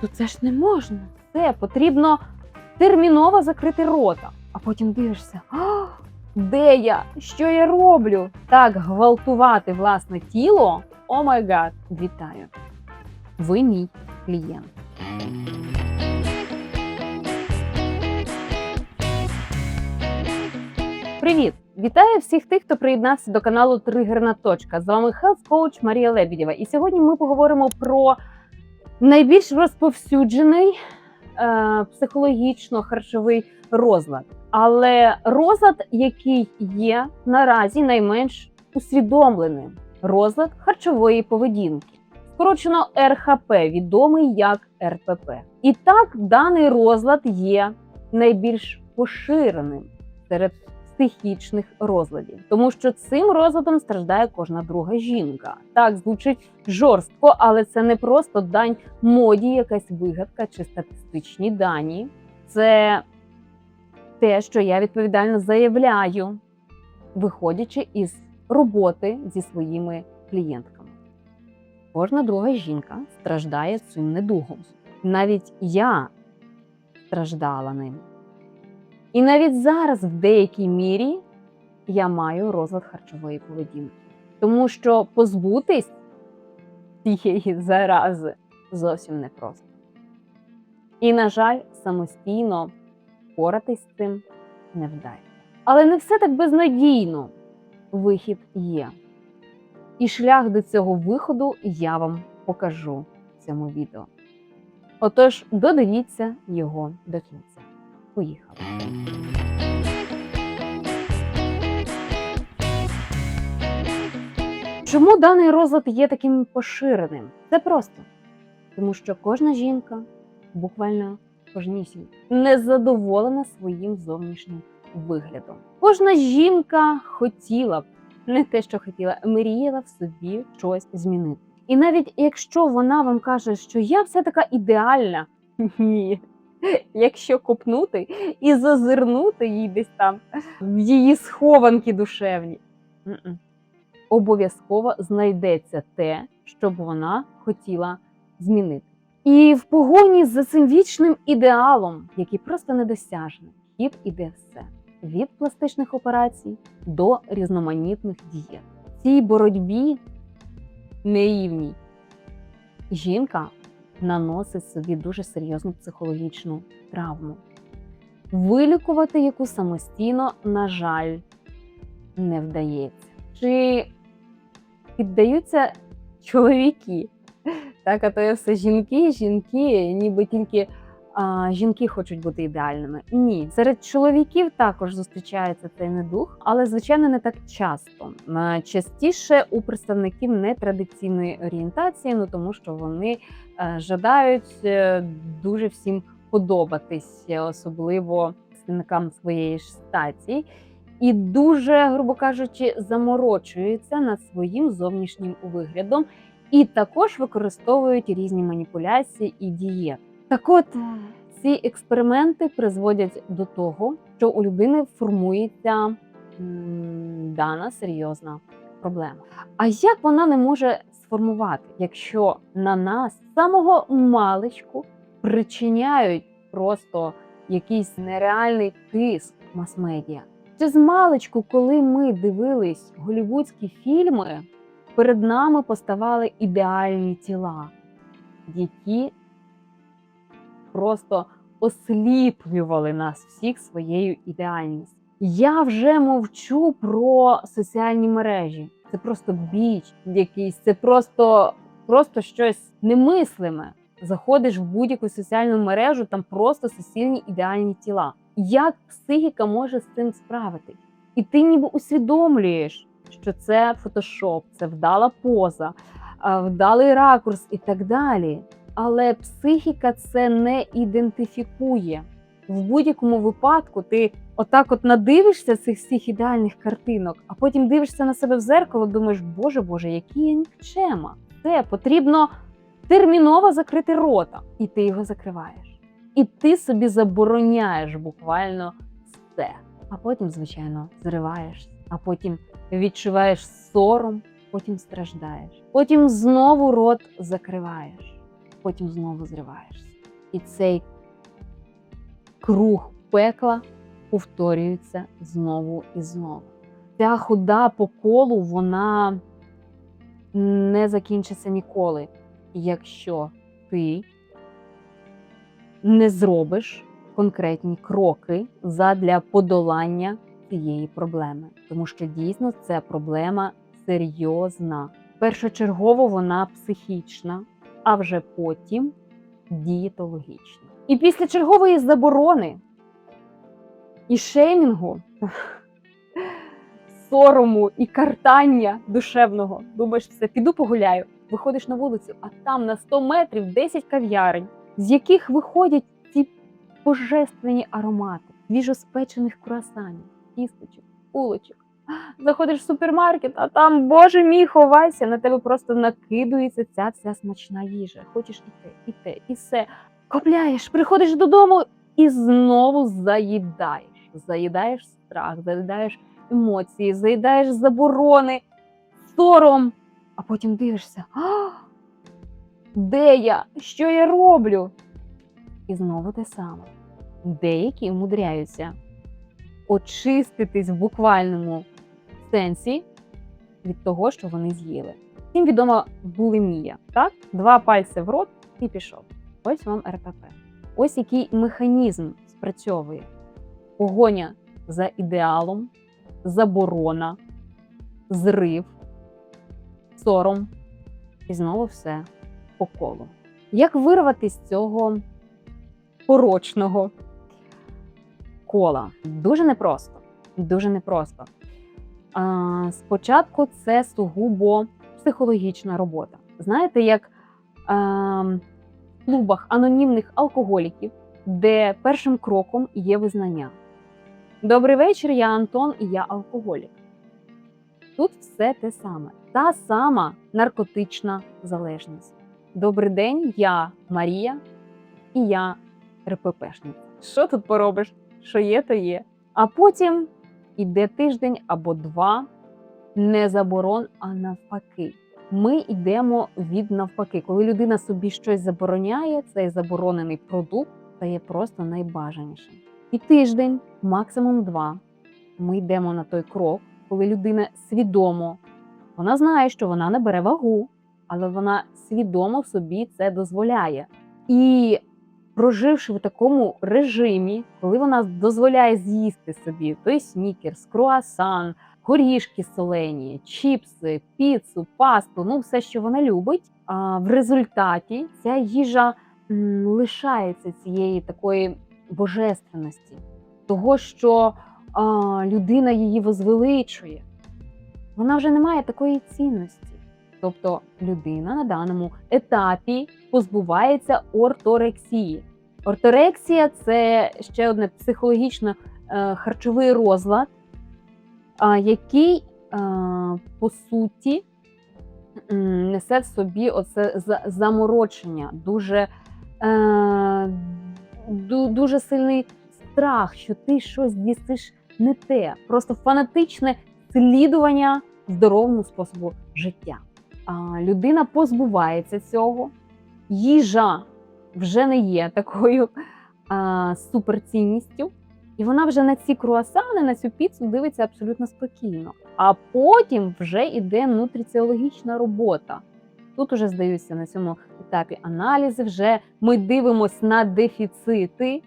то це ж не можна. Це потрібно терміново закрити рота. А потім дивишся, «А, де я? Що я роблю? Так гвалтувати власне тіло. О май гад, вітаю! Ви мій клієнт. Привіт! Вітаю всіх тих, хто приєднався до каналу Тригерна точка. З вами Health Coach Марія Лебідєва. І сьогодні ми поговоримо про найбільш розповсюджений е, психологічно-харчовий розлад. Але розлад, який є наразі найменш усвідомленим розлад харчової поведінки. Скорочено РХП, відомий як РПП. І так, даний розлад є найбільш поширеним серед психічних розладів, тому що цим розладом страждає кожна друга жінка. Так звучить жорстко, але це не просто дань моді, якась вигадка чи статистичні дані. Це те, що я відповідально заявляю, виходячи із роботи зі своїми клієнтками. Кожна друга жінка страждає цим недугом. Навіть я страждала ним. І навіть зараз, в деякій мірі, я маю розлад харчової поведінки, тому що позбутись цієї зарази зовсім непросто. І, на жаль, самостійно впоратись з цим не вдається. Але не все так безнадійно. Вихід є. І шлях до цього виходу я вам покажу в цьому відео. Отож, додивіться його до кінця. Поїхали. Чому даний розлад є таким поширеним? Це просто тому, що кожна жінка, буквально кожнісінька, не задоволена своїм зовнішнім виглядом. Кожна жінка хотіла б не те, що хотіла, мріяла в собі щось змінити. І навіть якщо вона вам каже, що я все така ідеальна, ні. Якщо копнути і зазирнути їй десь там в її схованки душевні, обов'язково знайдеться те, що б вона хотіла змінити. І в погоні за цим вічним ідеалом, який просто недосяжний, хід іде все від пластичних операцій до різноманітних дієт. В цій боротьбі нерівній жінка наносить собі дуже серйозну психологічну травму, вилікувати яку самостійно, на жаль, не вдається. Чи піддаються чоловіки? Так, а то є все жінки, жінки, ніби тільки жінки хочуть бути ідеальними. Ні, серед чоловіків також зустрічається цей недух, але звичайно не так часто. Частіше у представників нетрадиційної орієнтації, ну тому що вони е, жадають е, дуже всім подобатись, е, особливо представникам своєї ж статі. І дуже, грубо кажучи, заморочуються над своїм зовнішнім виглядом, і також використовують різні маніпуляції і дієти. Так от ці експерименти призводять до того, що у людини формується дана серйозна проблема. А як вона не може сформувати, якщо на нас самого маличку причиняють просто якийсь нереальний тиск мас-медіа? Чи з маличку, коли ми дивились голівудські фільми, перед нами поставали ідеальні тіла, які просто осліплювали нас всіх своєю ідеальністю. Я вже мовчу про соціальні мережі. Це просто біч якийсь, це просто, просто щось немислиме. Заходиш в будь-яку соціальну мережу, там просто суцільні ідеальні тіла. Як психіка може з цим справитись? І ти ніби усвідомлюєш, що це фотошоп, це вдала поза, вдалий ракурс і так далі. Але психіка це не ідентифікує. В будь-якому випадку ти отак от надивишся цих всіх ідеальних картинок, а потім дивишся на себе в зеркало, думаєш, боже Боже, який я нікчема. Це потрібно терміново закрити рота, і ти його закриваєш. І ти собі забороняєш буквально все. А потім, звичайно, зриваєш, а потім відчуваєш сором, потім страждаєш, потім знову рот закриваєш. Потім знову зриваєшся. І цей круг пекла повторюється знову і знову. Ця хода по колу вона не закінчиться ніколи, якщо ти не зробиш конкретні кроки задля подолання цієї проблеми, тому що дійсно це проблема серйозна. Першочергово вона психічна, а вже потім дієтологічна. І після чергової заборони і шеймінгу, сорому і картання душевного, думаєш, все, піду погуляю. Виходиш на вулицю, а там на 100 метрів 10 кав'ярень, з яких виходять ці божественні аромати свіжоспечених круасанів, тістечок, булочок. Заходиш в супермаркет, а там, боже мій, ховайся, на тебе просто накидується ця вся смачна їжа. Хочеш і те, і те, і все. Купляєш, приходиш додому і знову заїдаєш. Заїдаєш страх, заїдаєш емоції, заїдаєш заборони, сором, а потім дивишся, де я? Що я роблю? І знову те саме. Деякі умудряються очиститись в буквальному сенсі від того, що вони з'їли. Всім відома булимія, так? Два пальці в рот і пішов. Ось вам РПП. Ось який механізм спрацьовує: погоня за ідеалом, заборона, зрив, сором і знову все по колу. Як вирватися з цього порочного кола? Дуже непросто. Дуже непросто. Спочатку це сугубо психологічна робота. Знаєте, як в клубах анонімних алкоголіків, де першим кроком є визнання. Добрий вечір, я Антон і я алкоголік. Тут все те саме. Та сама наркотична залежність. Добрий день, я Марія і я РППшниця. Що тут поробиш? Що є, то є. А потім іде тиждень або два, не заборон, а навпаки. Ми йдемо від навпаки. Коли людина собі щось забороняє, цей заборонений продукт стає просто найбажанішим. І тиждень, максимум два, ми йдемо на той крок, коли людина свідомо, вона знає, що вона не бере вагу, але вона свідомо собі це дозволяє. І проживши в такому режимі, коли вона дозволяє з'їсти собі той снікерс, круасан, горішки солені, чіпси, піцу, пасту, ну все, що вона любить. А в результаті ця їжа лишається цієї такої божественності, того, що а, людина її возвеличує. Вона вже не має такої цінності. Тобто людина на даному етапі позбувається орторексії. Орторексія це ще одне психологічно е, харчовий розлад, який е, по суті несе в собі оце заморочення, дуже, е, дуже сильний страх, що ти щось з'їстиш не те, просто фанатичне слідування здоровому способу життя. Людина позбувається цього, їжа вже не є такою а, суперцінністю, і вона вже на ці круасани, на цю піцу дивиться абсолютно спокійно. А потім вже йде нутриціологічна робота. Тут уже здаються на цьому етапі аналізи. Вже ми дивимося на дефіцити,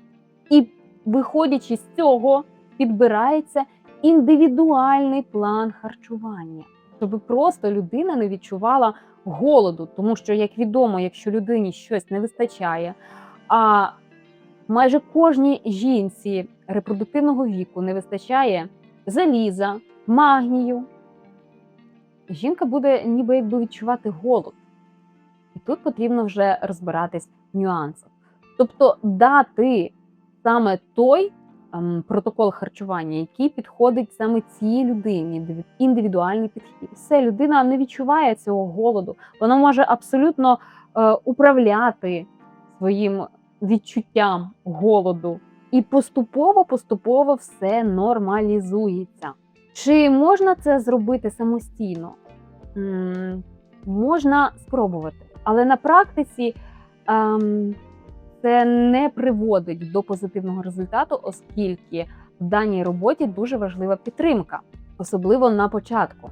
і, виходячи з цього, підбирається індивідуальний план харчування, щоб просто людина не відчувала голоду, тому що, як відомо, якщо людині щось не вистачає, а майже кожній жінці репродуктивного віку не вистачає заліза, магнію, жінка буде ніби якби відчувати голод. І тут потрібно вже розбиратись в нюансах. Тобто дати саме той протокол харчування, який підходить саме цій людині, індивідуальний підхід. Все, людина не відчуває цього голоду. Вона може абсолютно е, управляти своїм відчуттям голоду. І поступово, поступово все нормалізується. Чи можна це зробити самостійно? М, Можна спробувати, але на практиці ем, це не приводить до позитивного результату, оскільки в даній роботі дуже важлива підтримка, особливо на початку.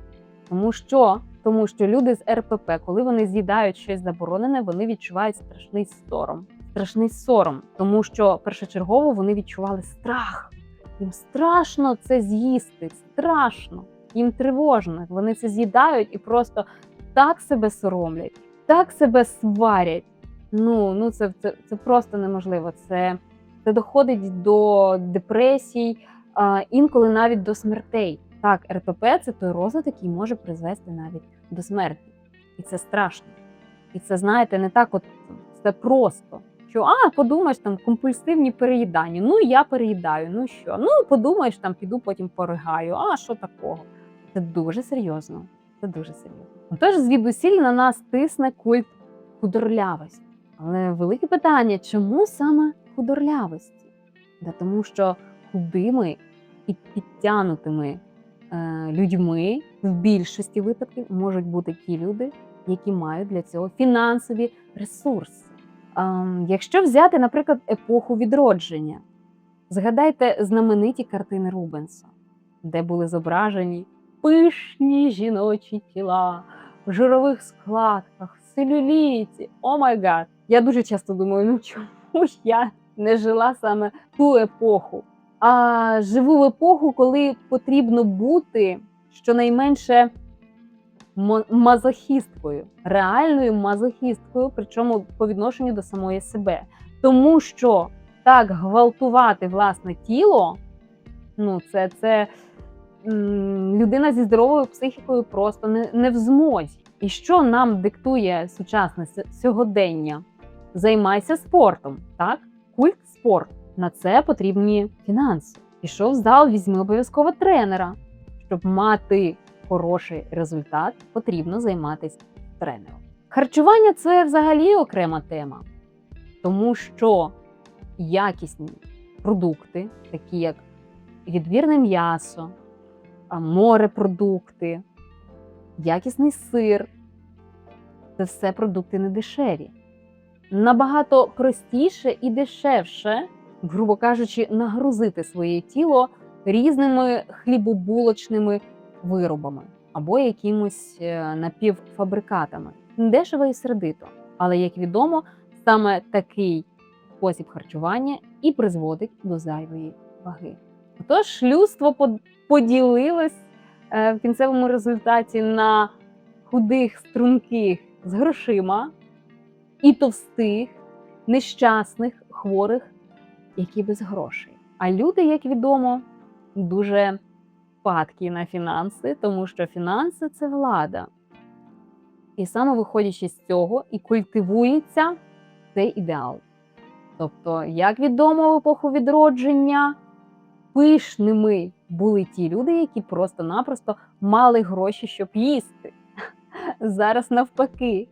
Тому що, тому що люди з РПП, коли вони з'їдають щось заборонене, вони відчувають страшний сором. Страшний сором, тому що першочергово вони відчували страх. Їм страшно це з'їсти, страшно, їм тривожно. Вони це з'їдають і просто так себе соромлять, так себе сварять. Ну, ну це, це, це просто неможливо. Це, це доходить до депресій, а, інколи навіть до смертей. Так, РПП це той розлад, який може призвести навіть до смерті. І це страшно. І це, знаєте, не так от все просто. Що, а, подумаєш, там компульсивні переїдання. Ну, я переїдаю, ну що? Ну, подумаєш, там піду потім поригаю. А що такого? Це дуже серйозно. Це дуже серйозно. Тож звідусіль на нас тисне культ худорлявості. Але велике питання, чому саме худорлявості? Да тому що худими і підтянутими е, людьми в більшості випадків можуть бути ті люди, які мають для цього фінансові ресурси. Якщо взяти, наприклад, епоху відродження, згадайте знамениті картини Рубенса, де були зображені пишні жіночі тіла в жирових складках, в целюліті. О май гад! Я дуже часто думаю, ну чому ж я не жила саме ту епоху? А живу в епоху, коли потрібно бути щонайменше мазохісткою, реальною мазохісткою, причому по відношенню до самої себе. Тому що так гвалтувати власне тіло, ну це, це людина зі здоровою психікою просто не, не в змозі. І що нам диктує сучасне сьогодення? Займайся спортом, так? Культ спорт. На це потрібні фінанси. Пішов в зал, візьми обов'язково тренера. Щоб мати хороший результат, потрібно займатися тренером. Харчування це взагалі окрема тема, тому що якісні продукти, такі як відбірне м'ясо, морепродукти, якісний сир це все продукти не дешеві. Набагато простіше і дешевше, грубо кажучи, нагрузити своє тіло різними хлібобулочними виробами або якимось е, напівфабрикатами. Дешево і сердито. Але, як відомо, саме такий спосіб харчування і призводить до зайвої ваги. Тож людство под- поділилось е, в кінцевому результаті на худих, струнких з грошима і товстих, нещасних, хворих, які без грошей. А люди, як відомо, дуже падкі на фінанси, тому що фінанси це влада. І саме виходячи з цього, і культивується цей ідеал. Тобто, як відомо в епоху відродження, пишними були ті люди, які просто-напросто мали гроші, щоб їсти. Зараз навпаки,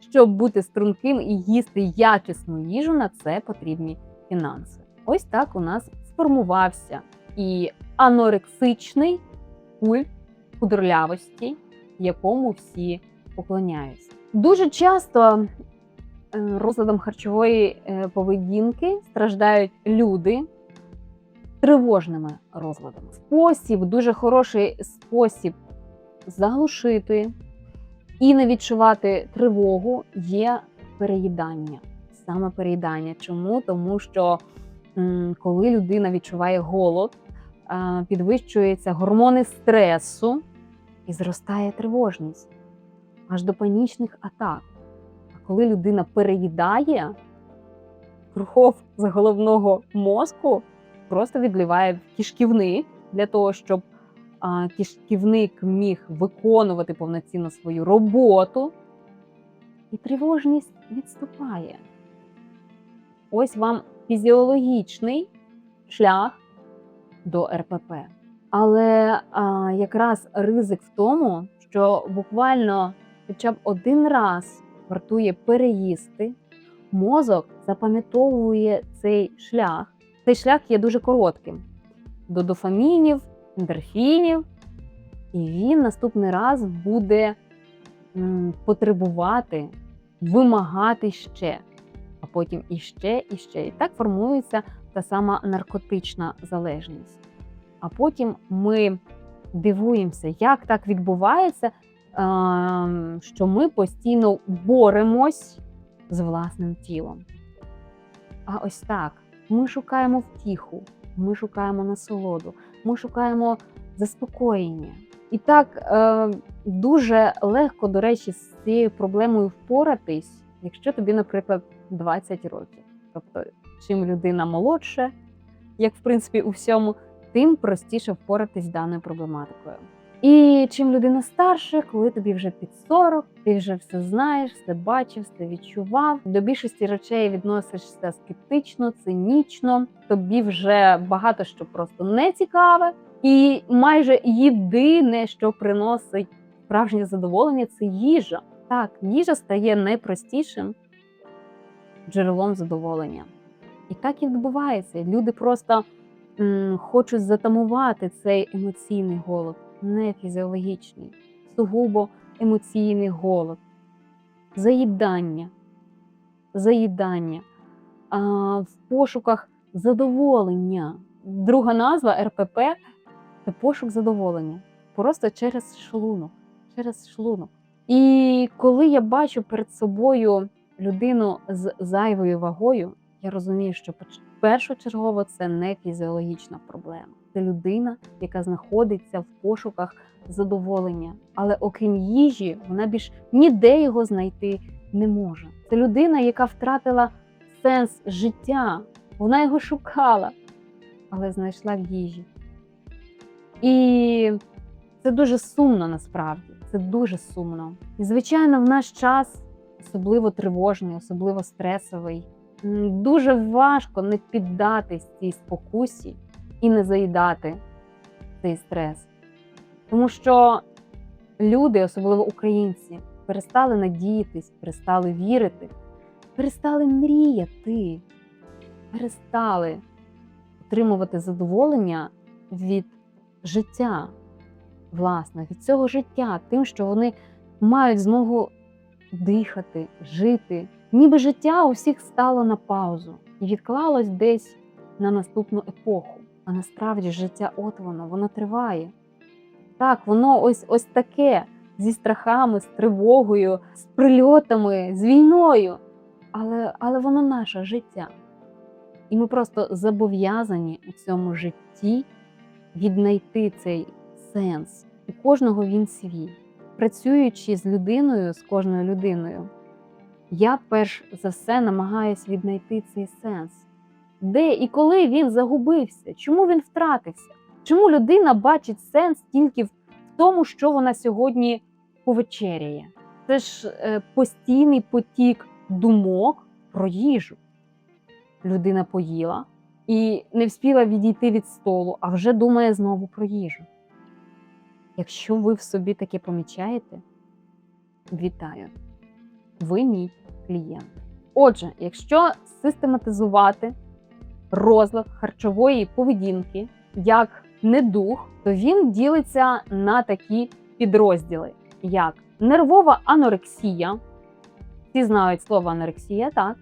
щоб бути струнким і їсти якісну їжу, на це потрібні фінанси. Ось так у нас сформувався і анорексичний культ худорлявості, якому всі поклоняються. Дуже часто е, розладом харчової е, поведінки страждають люди тривожними розладами. Спосіб, дуже хороший спосіб заглушити і не відчувати тривогу є переїдання. Саме переїдання. Чому? Тому що коли людина відчуває голод, підвищуються гормони стресу і зростає тривожність аж до панічних атак. А коли людина переїдає, кров з головного мозку просто відливає в кишківник для того, щоб кишківник міг виконувати повноцінно свою роботу, і тривожність відступає. Ось вам фізіологічний шлях до РПП. Але а, якраз ризик в тому, що буквально хоча б один раз вартує переїсти, мозок запам'ятовує цей шлях. Цей шлях є дуже коротким до дофамінів, ендорфінів, і він наступний раз буде потребувати, вимагати ще. а потім іще, і ще. І так формується та сама наркотична залежність. А потім ми дивуємося, як так відбувається, що ми постійно боремось з власним тілом. А ось так ми шукаємо втіху, ми шукаємо насолоду, ми шукаємо заспокоєння. І так е, дуже легко, до речі, з цією проблемою впоратись, якщо тобі, наприклад, 20 років. Тобто, чим людина молодше, як в принципі у всьому, тим простіше впоратись з даною проблематикою. І чим людина старше, коли тобі вже під 40, ти вже все знаєш, все бачив, все відчував. До більшості речей відносишся скептично, цинічно. Тобі вже багато що просто не цікаве. І майже єдине, що приносить справжнє задоволення, це їжа. Так, їжа стає найпростішим джерелом задоволення. І так і відбувається. Люди просто м, хочуть затамувати цей емоційний голод, не фізіологічний, сугубо емоційний голод, заїдання, заїдання а, в пошуках задоволення. Друга назва РПП це пошук задоволення. Просто через шлунок. Через шлунок. І коли я бачу перед собою людину з зайвою вагою, я розумію, що першочергово це не фізіологічна проблема. Це людина, яка знаходиться в пошуках задоволення. Але окрім їжі, вона більш ніде його знайти не може. Це людина, яка втратила сенс життя. Вона його шукала, але знайшла в їжі. І це дуже сумно насправді. Це дуже сумно. І, звичайно, в наш час, особливо тривожний, особливо стресовий, дуже важко не піддатись цій спокусі і не заїдати цей стрес. Тому що люди, особливо українці, перестали надіятись, перестали вірити, перестали мріяти, перестали отримувати задоволення від життя, власне, від цього життя, тим, що вони мають змогу дихати, жити. Ніби життя у всіх стало на паузу і відклалось десь на наступну епоху. А насправді життя от воно, воно триває. Так, воно ось ось таке зі страхами, з тривогою, з прильотами, з війною. Але, але воно наше життя. І ми просто зобов'язані у цьому житті віднайти цей сенс. У кожного він свій. Працюючи з людиною, з кожною людиною, я перш за все намагаюся віднайти цей сенс. Де і коли він загубився? Чому він втратився? Чому людина бачить сенс тільки в тому, що вона сьогодні повечеряє? Це ж е, постійний потік думок про їжу. Людина поїла і не встигла відійти від столу, а вже думає знову про їжу. Якщо ви в собі таке помічаєте, вітаю! Ви мій клієнт. Отже, якщо систематизувати розлад харчової поведінки як недух, то він ділиться на такі підрозділи, як нервова анорексія. Всі знають слово анорексія, так?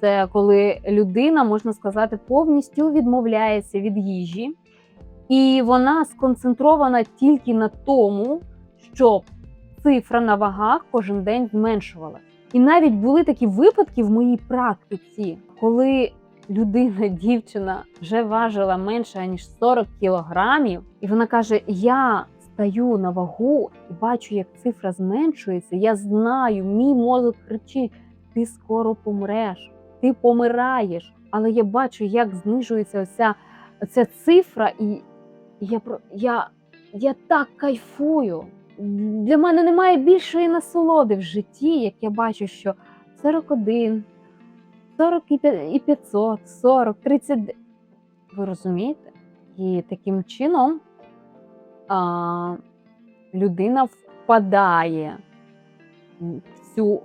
Це коли людина, можна сказати, повністю відмовляється від їжі, і вона сконцентрована тільки на тому, щоб цифра на вагах кожен день зменшувалася. І навіть були такі випадки в моїй практиці, коли людина, дівчина вже важила менше ніж 40 кілограмів, і вона каже: Я стаю на вагу і бачу, як цифра зменшується. Я знаю, мій мозок кричить: ти скоро помреш, ти помираєш. Але я бачу, як знижується оця, оця цифра, і я, я, я так кайфую. Для мене немає більшої насолоди в житті, як я бачу, що 41, 40 і п'я- 500, 40, 30. Ви розумієте? І таким чином а, людина впадає в цю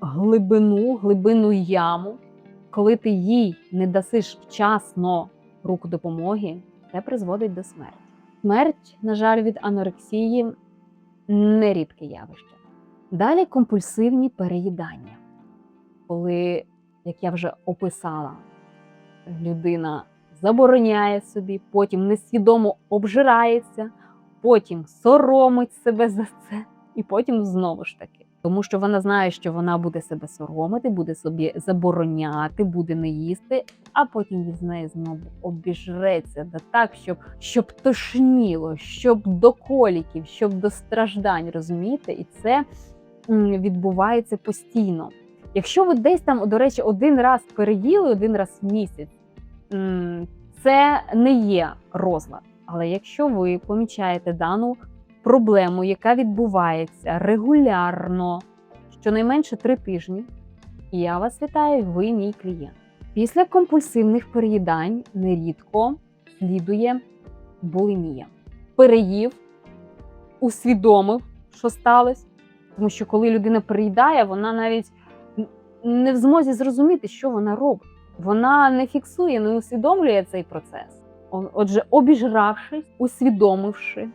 глибину, глибину яму, коли ти їй не дасиш вчасно руку допомоги, це призводить до смерті. Смерть, на жаль, від анорексії нерідке явище. Далі компульсивні переїдання, коли як я вже описала, людина забороняє собі, потім несвідомо обжирається, потім соромить себе за це, і потім знову ж таки. Тому що вона знає, що вона буде себе соромити, буде собі забороняти, буде не їсти, а потім від неї знову обіжреться да так, щоб, щоб тошніло, щоб до коліків, щоб до страждань, розумієте? І це відбувається постійно. Якщо ви десь там, до речі, один раз переїли, один раз в місяць, це не є розлад. Але якщо ви помічаєте дану проблему, яка відбувається регулярно, щонайменше три тижні, я вас вітаю, ви мій клієнт. Після компульсивних переїдань нерідко слідує булімія. Переїв, усвідомив, що сталося. Тому що коли людина переїдає, вона навіть не в змозі зрозуміти, що вона робить. Вона не фіксує, не усвідомлює цей процес. Отже, обіжравшись, усвідомивши,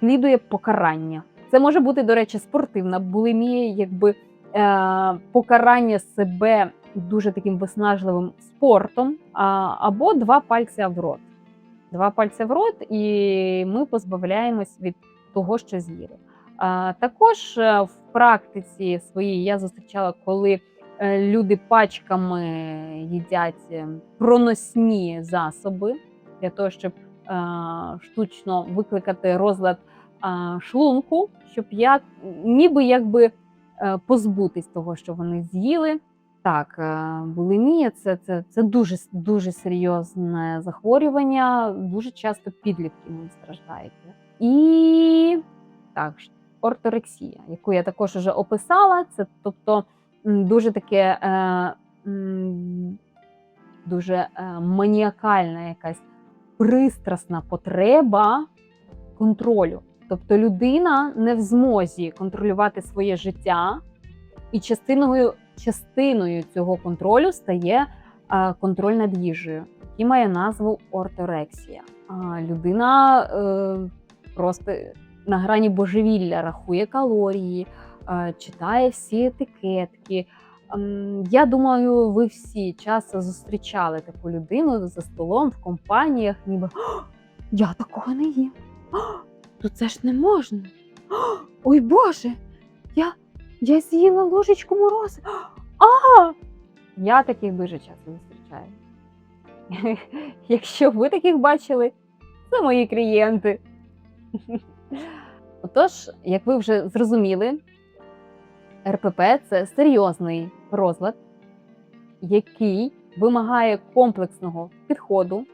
слідує покарання. Це може бути, до речі, спортивна булімія, якби е, покарання себе дуже таким виснажливим спортом, а, або два пальця в рот. Два пальця в рот, і ми позбавляємось від того, що з'їли. Також е, в практиці своїй я зустрічала, коли люди пачками їдять е, проносні засоби для того, щоб е, штучно викликати розлад е, шлунку, щоб як ніби якби е, позбутись того, що вони з'їли. Так, е, булімія це, це, це дуже дуже серйозне захворювання. Дуже часто підлітки ним страждають. І так, орторексія, яку я також вже описала, це тобто дуже таке е, дуже е, маніакальна якась пристрасна потреба контролю. Тобто людина не в змозі контролювати своє життя, і частиною, частиною цього контролю стає е, контроль над їжею, який має назву орторексія. Людина просто на грані божевілля рахує калорії, читає всі етикетки. Ем, Я думаю, ви всі часто зустрічали таку людину за столом в компаніях, ніби я такого не їм. То це ж не можна. Ой Боже, я, я з'їла ложечку морози. А! Я таких дуже часто зустрічаю. Якщо ви таких бачили, це мої клієнти. Отож, як ви вже зрозуміли, РПП це серйозний розлад, який вимагає комплексного підходу,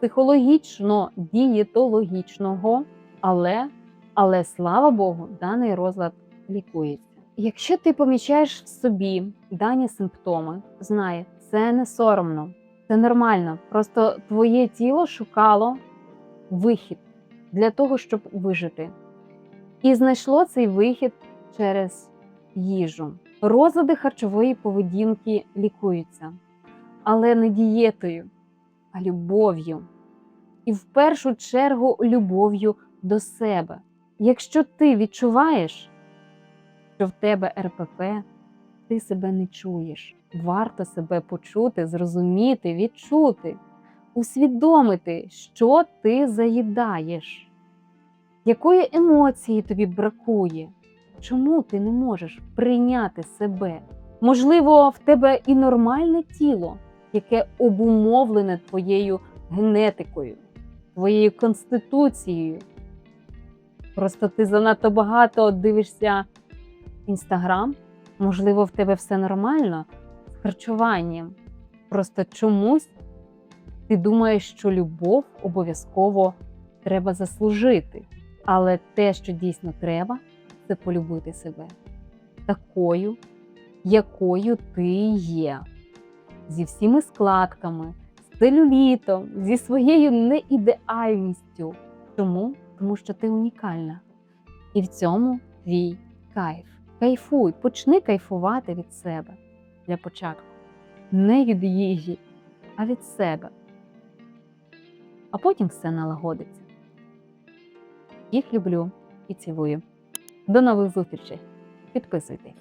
психологічно-дієтологічного, але, але слава Богу, даний розлад лікується. Якщо ти помічаєш в собі дані симптоми, знай, це не соромно, це нормально. Просто твоє тіло шукало вихід для того, щоб вижити. І знайшло цей вихід через їжу. Розлади харчової поведінки лікуються, але не дієтою, а любов'ю. І в першу чергу любов'ю до себе. Якщо ти відчуваєш, що в тебе РПП, ти себе не чуєш. Варто себе почути, зрозуміти, відчути, усвідомити, що ти заїдаєш, якої емоції тобі бракує, чому ти не можеш прийняти себе. Можливо, в тебе і нормальне тіло, яке обумовлене твоєю генетикою, твоєю конституцією. Просто ти занадто багато дивишся інстаграм. Можливо, в тебе все нормально з харчуванням. Просто чомусь ти думаєш, що любов обов'язково треба заслужити. Але те, що дійсно треба, це полюбити себе такою, якою ти є, зі всіми складками, з целюлітом, зі своєю неідеальністю. Чому? Тому що ти унікальна. І в цьому твій кайф. Кайфуй, почни кайфувати від себе для початку. Не від їжі, а від себе. А потім все налагодиться. Їх люблю і цілую. До нових зустрічей. Підписуйтесь.